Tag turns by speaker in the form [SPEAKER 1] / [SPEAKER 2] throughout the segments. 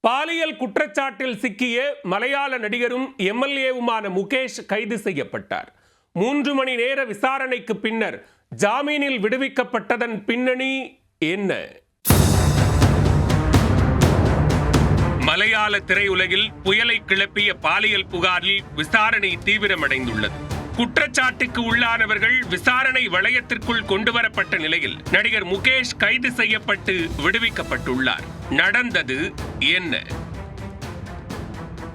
[SPEAKER 1] பாலியல் குற்றச்சாட்டில் சிக்கிய மலையாள நடிகரும் எம்எல்ஏவுமான முகேஷ் கைது செய்யப்பட்டார். மூன்று மணி நேர விசாரணைக்கு பின்னர் ஜாமீனில் விடுவிக்கப்பட்டதன் பின்னணி என்ன? மலையாள திரையுலகில் புயலை கிளப்பிய பாலியல் புகாரில் விசாரணை தீவிரமடைந்துள்ளது. குற்றச்சாட்டுக்கு உள்ளானவர்கள் விசாரணை வளையத்திற்குள் கொண்டுவரப்பட்ட நிலையில் நடிகர் முகேஷ் கைது செய்யப்பட்டு விடுவிக்கப்பட்டுள்ளார். நடந்தது என்ன?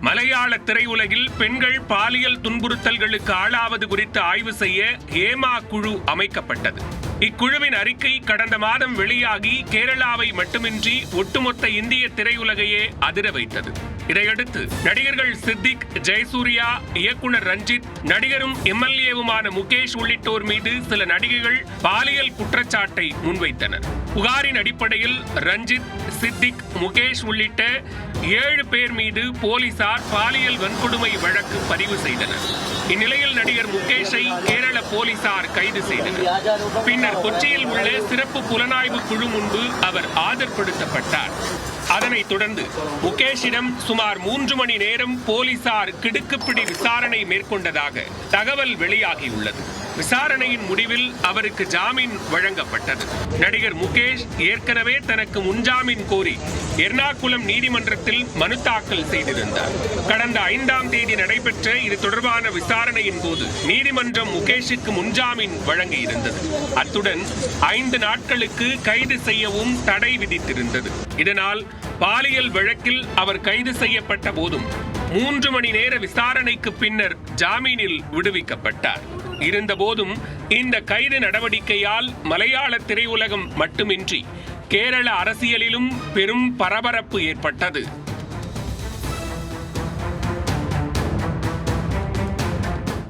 [SPEAKER 1] மலையாள திரையுலகில் பெண்கள் பாலியல் துன்புறுத்தல்களுக்கு ஆளாவது குறித்து ஆய்வு செய்ய ஹேமா குழு அமைக்கப்பட்டது. இக்குழுவின் அறிக்கை கடந்த மாதம் வெளியாகி கேரளாவை மட்டுமின்றி ஒட்டுமொத்த இந்திய திரையுலகையே அதிர வைத்தது. இதையடுத்து நடிகர்கள் சித்திக் ஜெயசூர்யா இயக்குனர் ரஞ்சித் நடிகரும் எம்எல்ஏவுமான முகேஷ் உள்ளிட்டோர் மீது சில நடிகைகள் பாலியல் குற்றச்சாட்டை முன்வைத்தனர். புகாரின் அடிப்படையில் ரஞ்சித் சித்திக் முகேஷ் உள்ளிட்ட ஏழு பேர் மீது போலீசார் பாலியல் வன்கொடுமை வழக்கு பதிவு செய்தனர். இந்நிலையில் நடிகர் முகேஷை கேரள போலீசார் கைது செய்தனர். பின்னர் கொச்சியில் உள்ள சிறப்பு புலனாய்வு குழு முன்பு அவர் ஆஜர்படுத்தப்பட்டார். அதனைத் தொடர்ந்து முகேஷிடம் சுமார் மூன்று மணி நேரம் போலீசார் கிடுக்குப்பிடி விசாரணை மேற்கொண்டதாக தகவல் வெளியாகியுள்ளது. விசாரணையின் முடிவில் அவருக்கு ஜாமீன் வழங்கப்பட்டது. நடிகர் முகேஷ் ஏற்கனவே தனக்கு முன்ஜாமீன் கோரி எர்ணாகுளம் நீதிமன்றத்தில் மனு தாக்கல் செய்திருந்தார். கடந்த ஐந்தாம் தேதி நடைபெற்ற இது தொடர்பான விசாரணையின் போது நீதிமன்றம் முகேஷுக்கு முன்ஜாமீன் வழங்கியிருந்தது. அத்துடன் ஐந்து நாட்களுக்கு கைது செய்யவும் தடை விதித்திருந்தது. இதனால் பாலியல் வழக்கில் அவர் கைது செய்யப்பட்ட போதும் மூன்று மணி நேர விசாரணைக்கு பின்னர் ஜாமீனில் விடுவிக்கப்பட்டார். இருந்தபோதும் இந்த கைது நடவடிக்கையால் மலையாள திரையுலகம் மட்டுமின்றி கேரள அரசியலிலும் பெரும் பரபரப்பு ஏற்பட்டது.